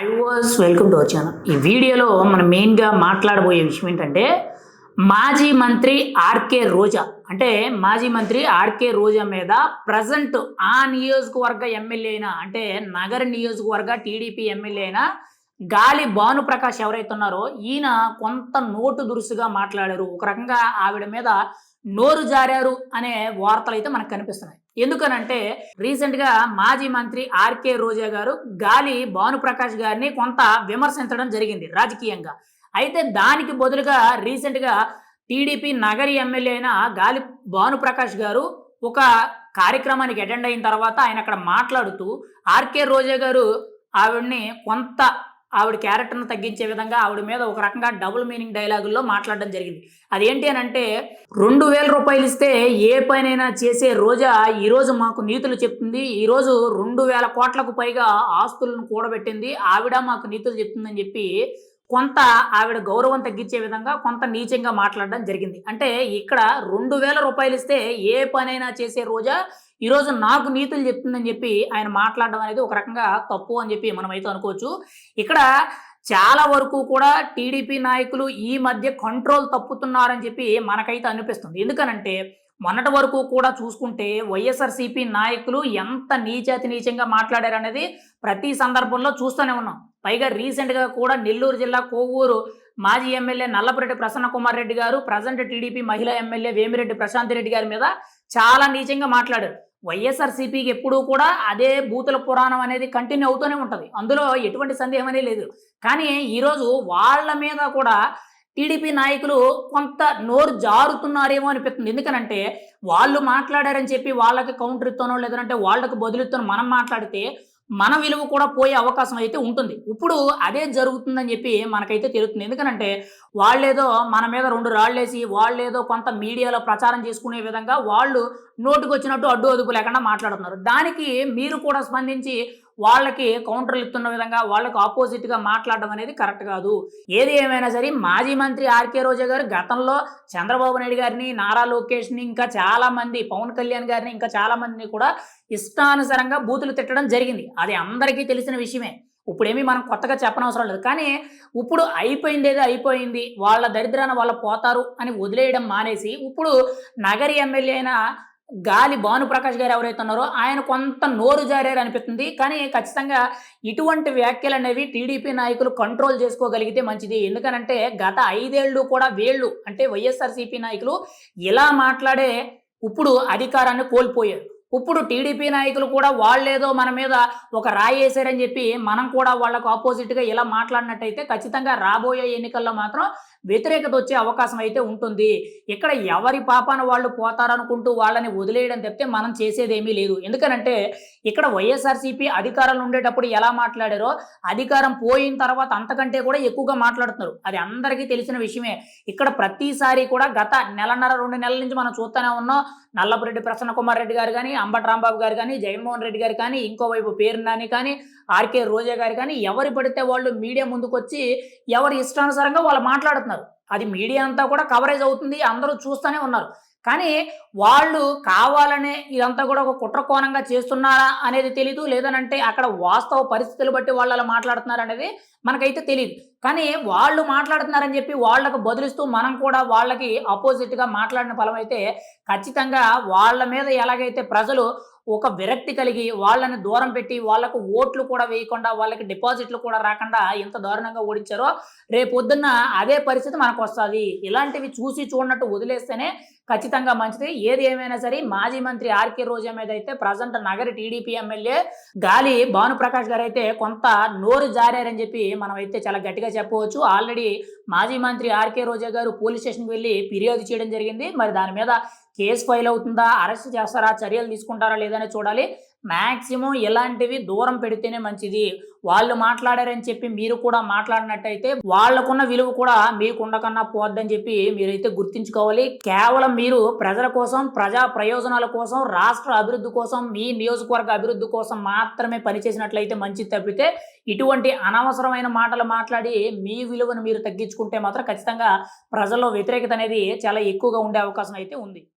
I was welcome to our channel ఈ వీడియోలో మనం మెయిన్గా మాట్లాడబోయే విషయం ఏంటంటే మాజీ మంత్రి ఆర్కే రోజా. అంటే మాజీ మంత్రి ఆర్కే రోజా మీద ప్రజెంట్ ఆ నియోజకవర్గ ఎమ్మెల్యే అయినా అంటే నగర నియోజకవర్గ టీడీపీ ఎమ్మెల్యే అయినా గాలి భానుప్రకాష్ ఎవరైతే ఉన్నారో ఈయన కొంత నోటు దురుసుగా మాట్లాడారు. ఒక రకంగా ఆవిడ మీద నోరు జారారు అనే వార్తలు అయితే మనకు కనిపిస్తున్నాయి. ఎందుకనంటే రీసెంట్గా మాజీ మంత్రి ఆర్కే రోజా గారు గాలి భానుప్రకాష్ గారిని కొంత విమర్శించడం జరిగింది రాజకీయంగా. అయితే దానికి బదులుగా రీసెంట్గా టీడీపీ నగరి ఎమ్మెల్యే అయిన గాలి భానుప్రకాష్ గారు ఒక కార్యక్రమానికి అటెండ్ అయిన తర్వాత ఆయన అక్కడ మాట్లాడుతూ ఆర్కే రోజా గారు ఆవిడ్ని కొంత ఆవిడ క్యారెక్టర్ను తగ్గించే విధంగా ఆవిడ మీద ఒక రకంగా డబుల్ మీనింగ్ డైలాగుల్లో మాట్లాడడం జరిగింది. అదేంటి అని అంటే రెండు వేల రూపాయలు ఇస్తే ఏ పనైనా చేసే రోజా ఈరోజు మాకు నీతులు చెప్తుంది ఈరోజు రెండు వేల కోట్లకు పైగా ఆస్తులను కూడబెట్టింది ఆవిడ మాకు నీతులు చెప్తుందని చెప్పి కొంత ఆవిడ గౌరవం తగ్గించే విధంగా కొంత నీచంగా మాట్లాడడం జరిగింది. అంటే ఇక్కడ రెండు వేల రూపాయలు ఇస్తే ఏ పనైనా చేసే రోజా ఈరోజు నాకు నీతులు చెప్తుందని చెప్పి ఆయన మాట్లాడడం అనేది ఒక రకంగా తప్పు అని చెప్పి మనం అయితే అనుకోవచ్చు. ఇక్కడ చాలా వరకు కూడా టీడీపీ నాయకులు ఈ మధ్య కంట్రోల్ తప్పుతున్నారని చెప్పి మనకైతే అనిపిస్తుంది. ఎందుకనంటే మొన్నటి వరకు కూడా చూసుకుంటే వైఎస్ఆర్సీపీ నాయకులు ఎంత నీచాతి నీచంగా మాట్లాడారు అనేది ప్రతి సందర్భంలో చూస్తూనే ఉన్నాం. పైగా రీసెంట్గా కూడా నెల్లూరు జిల్లా కోవూరు మాజీ ఎమ్మెల్యే నల్లపురెడ్డి ప్రసన్న కుమార్ రెడ్డి గారు ప్రజెంట్ టీడీపీ మహిళా ఎమ్మెల్యే వేమిరెడ్డి ప్రశాంత్ రెడ్డి గారి మీద చాలా నీచంగా మాట్లాడారు. వైఎస్ఆర్సీపీకి ఎప్పుడూ కూడా అదే బూతుల పురాణం అనేది కంటిన్యూ అవుతూనే ఉంటుంది. అందులో ఎటువంటి సందేహం అనేది లేదు. కానీ ఈరోజు వాళ్ళ మీద కూడా టీడీపీ నాయకులు కొంత నోరు జారుతున్నారేమో అనిపిస్తుంది. ఎందుకనంటే వాళ్ళు మాట్లాడారని చెప్పి వాళ్ళకి కౌంటర్ ఇస్తానో లేదంటే వాళ్ళకి బదులుతానో మనం మాట్లాడితే మన విలువ కూడా పోయే అవకాశం అయితే ఉంటుంది. ఇప్పుడు అదే జరుగుతుందని చెప్పి మనకైతే తెలుస్తుంది. ఎందుకనంటే వాళ్ళేదో మన మీద రెండు రాళ్ళేసి వాళ్ళేదో కొంత మీడియాలో ప్రచారం చేసుకునే విధంగా వాళ్ళు నోటుకు వచ్చినట్టు అడ్డు అదుపు లేకుండా మాట్లాడుతున్నారు. దానికి మీరు కూడా స్పందించి వాళ్ళకి కౌంటర్లు ఇస్తున్న విధంగా వాళ్ళకు ఆపోజిట్గా మాట్లాడడం అనేది కరెక్ట్ కాదు. ఏది ఏమైనా సరే మాజీ మంత్రి ఆర్కే రోజా గారు గతంలో చంద్రబాబు నాయుడు గారిని నారా లోకేష్ని ఇంకా చాలామంది పవన్ కళ్యాణ్ గారిని ఇంకా చాలామందిని కూడా ఇష్టానుసారంగా బూతులు తిట్టడం జరిగింది. అది అందరికీ తెలిసిన విషయమే. ఇప్పుడేమీ మనం కొత్తగా చెప్పనవసరం లేదు. కానీ ఇప్పుడు అయిపోయింది ఏదో అయిపోయింది. వాళ్ళ దరిద్రాన వాళ్ళు పోతారు అని వదిలేయడం మానేసి ఇప్పుడు నగరి ఎమ్మెల్యే అయిన గాలి భానుప్రకాష్ గారు ఎవరైతే ఉన్నారో ఆయన కొంత నోరు జారారు అనిపిస్తుంది. కానీ ఖచ్చితంగా ఇటువంటి వ్యాఖ్యలు అనేవి టీడీపీ నాయకులు కంట్రోల్ చేసుకోగలిగితే మంచిది. ఎందుకనంటే గత ఐదేళ్ళు కూడా వేళ్ళు అంటే వైఎస్ఆర్సీపీ నాయకులు ఇలా మాట్లాడే ఇప్పుడు అధికారాన్ని కోల్పోయారు. ఇప్పుడు టీడీపీ నాయకులు కూడా వాళ్ళేదో మన మీద ఒక రాయి చెప్పి మనం కూడా వాళ్ళకు ఆపోజిట్గా ఇలా మాట్లాడినట్టయితే ఖచ్చితంగా రాబోయే ఎన్నికల్లో మాత్రం వ్యతిరేకత వచ్చే అవకాశం అయితే ఉంటుంది. ఇక్కడ ఎవరి పాపాన వాళ్ళు పోతారనుకుంటూ వాళ్ళని వదిలేయడం తప్పితే మనం చేసేదేమీ లేదు. ఎందుకనంటే ఇక్కడ వైఎస్ఆర్సీపీ అధికారంలో ఉండేటప్పుడు ఎలా మాట్లాడారో అధికారం పోయిన తర్వాత అంతకంటే కూడా ఎక్కువగా మాట్లాడుతున్నారు. అది అందరికీ తెలిసిన విషయమే. ఇక్కడ ప్రతిసారి కూడా గత నెలన్నర రెండు నెలల నుంచి మనం చూస్తూనే ఉన్నాం. నల్లపురెడ్డి ప్రసన్న కుమార్ రెడ్డి గారు కానీ అంబట రాంబాబు గారు కానీ జగన్మోహన్ రెడ్డి గారు కానీ ఇంకోవైపు పేరు నాని కానీ ఆర్కే రోజా గారు కానీ ఎవరు పడితే వాళ్ళు మీడియా ముందుకు వచ్చి ఎవరి ఇష్టానుసారంగా వాళ్ళు మాట్లాడుతున్నారు. అది మీడియా అంతా కూడా కవరేజ్ అవుతుంది అందరూ చూస్తూనే ఉన్నారు. కానీ వాళ్ళు కావాలనే ఇదంతా కూడా ఒక కుట్ర కోణంగా చేస్తున్నారా అనేది తెలీదు. లేదనంటే అక్కడ వాస్తవ పరిస్థితులు బట్టి వాళ్ళు అలా మాట్లాడుతున్నారు అనేది మనకైతే తెలియదు కానీ వాళ్ళు మాట్లాడుతున్నారని చెప్పి వాళ్ళకు బదులిస్తూ మనం కూడా వాళ్ళకి ఆపోజిట్గా మాట్లాడిన ఫలం అయితే ఖచ్చితంగా వాళ్ళ మీద ఎలాగైతే ప్రజలు ఒక విరక్తి కలిగి వాళ్ళని దూరం పెట్టి వాళ్ళకు ఓట్లు కూడా వేయకుండా వాళ్ళకి డిపాజిట్లు కూడా రాకుండా ఎంత దారుణంగా ఓడించారో రేపొద్దున్న అదే పరిస్థితి మనకు వస్తుంది ఇలాంటివి చూసి చూడనట్టు వదిలేస్తేనే ఖచ్చితంగా మంచిది. ఏది ఏమైనా సరే మాజీ మంత్రి ఆర్కే రోజా మీద అయితే ప్రజెంట్ నగరి టీడీపీ ఎమ్మెల్యే గాలి భానుప్రకాష్ గారు అయితే కొంత నోరు జారారని చెప్పి మనం అయితే చాలా గట్టిగా చెప్పవచ్చు. ఆల్రెడీ మాజీ మంత్రి ఆర్కే రోజా గారు పోలీస్ స్టేషన్కి వెళ్ళి ఫిర్యాదు చేయడం జరిగింది. మరి దాని మీద కేసు ఫైల్ అవుతుందా? అరెస్ట్ చేస్తారా? చర్యలు తీసుకుంటారా? లేదనే చూడాలి. మ్యాక్సిమం ఇలాంటివి దూరం పెడితేనే మంచిది. వాళ్ళు మాట్లాడారని చెప్పి మీరు కూడా మాట్లాడినట్టయితే వాళ్ళకున్న విలువ కూడా మీకు ఉండకన్నా పోద్దని చెప్పి మీరైతే గుర్తించుకోవాలి. కేవలం మీరు ప్రజల కోసం ప్రజా ప్రయోజనాల కోసం రాష్ట్ర అభివృద్ధి కోసం మీ నియోజకవర్గ అభివృద్ధి కోసం మాత్రమే పనిచేసినట్లయితే మంచిది తప్పితే ఇటువంటి అనవసరమైన మాటలు మాట్లాడి మీ విలువను మీరు తగ్గించుకుంటే మాత్రం ఖచ్చితంగా ప్రజల్లో వ్యతిరేకత అనేది చాలా ఎక్కువగా ఉండే అవకాశం అయితే ఉంది.